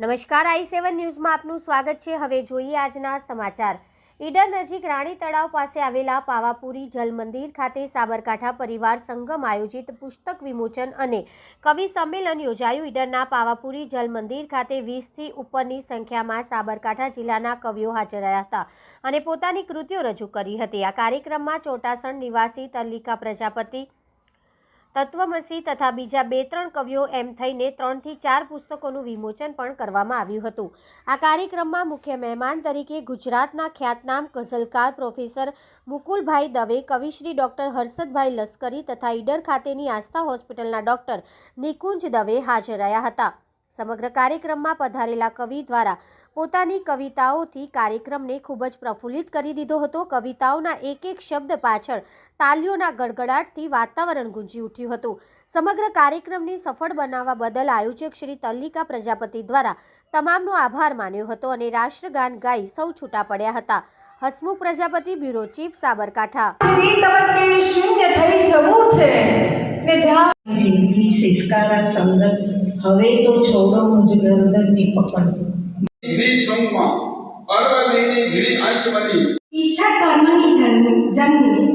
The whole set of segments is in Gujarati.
નમસ્કાર, આઈ સેવન ન્યૂઝમાં આપનું સ્વાગત છે. હવે જોઈએ આજના સમાચાર. ઈડર નજીક રાણી તળાવ પાસે આવેલા પાવાપુરી જલ મંદિર ખાતે સાબરકાંઠા પરિવાર સંગમ આયોજિત પુસ્તક વિમોચન અને કવિ સંમેલન યોજાયું. ઈડરના પાવાપુરી જલ મંદિર ખાતે વીસથી ઉપરની સંખ્યામાં સાબરકાંઠા જિલ્લાના કવિઓ હાજર રહ્યા હતા અને પોતાની કૃતિઓ રજૂ કરી હતી. આ કાર્યક્રમમાં ચોટાસણ નિવાસી તલ્લિકા પ્રજાપતિ તત્વમસી તથા બીજા બે ત્રણ કવિઓ એમ થઈને ત્રણથી ચાર પુસ્તકોનું વિમોચન પણ કરવામાં આવ્યું હતું. આ કાર્યક્રમમાં મુખ્ય મહેમાન તરીકે ગુજરાતના ખ્યાતનામ ગઝલકાર પ્રોફેસર મુકુલભાઈ દવે, કવિશ્રી ડૉક્ટર હર્ષદભાઈ લશ્કરી તથા ઈડર ખાતેની આસ્થા હોસ્પિટલના ડૉક્ટર નિકુંજ દવે હાજર રહ્યા હતા. સમગ્ર કાર્યક્રમમાં પધારેલા કવિ દ્વારા પોતાની કવિતાઓથી કાર્યક્રમને ખૂબ જ પ્રફુલ્લિત કરી દીધો હતો. કવિતાઓના એક એક શબ્દ પાછળ તાલીઓના ગડગડાટથી વાતાવરણ ગુંજી ઉઠ્યું હતું. સમગ્ર કાર્યક્રમને સફળ બનાવવા બદલ આયોજક શ્રી તલ્લિકા પ્રજાપતિ દ્વારા તમામનો આભાર માન્યો હતો અને રાષ્ટ્રગાન ગાઈ સૌ છૂટા પડ્યા હતા. Hasmukh Prajapati bureau chief Sabarkantha. તબક્કે શૂન્ય થઈ જવું છે. ને જ્યાં જિંદગી સંગત હવે તો છોડો મુજ ગરદનની પકડ. ગિરી ગિરી ઈચ્છા કર્મની જન્મ જન્મી.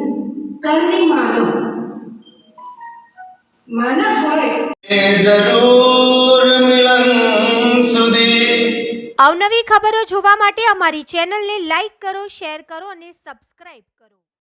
કર્મી માનવ. માનવ હોય. જરૂર મિલન સુધી. અવનવી ખબરો જોવા માટે અમારી ચેનલને લાઈક કરો શેર કરો અને સબસ્ક્રાઇબ કરો.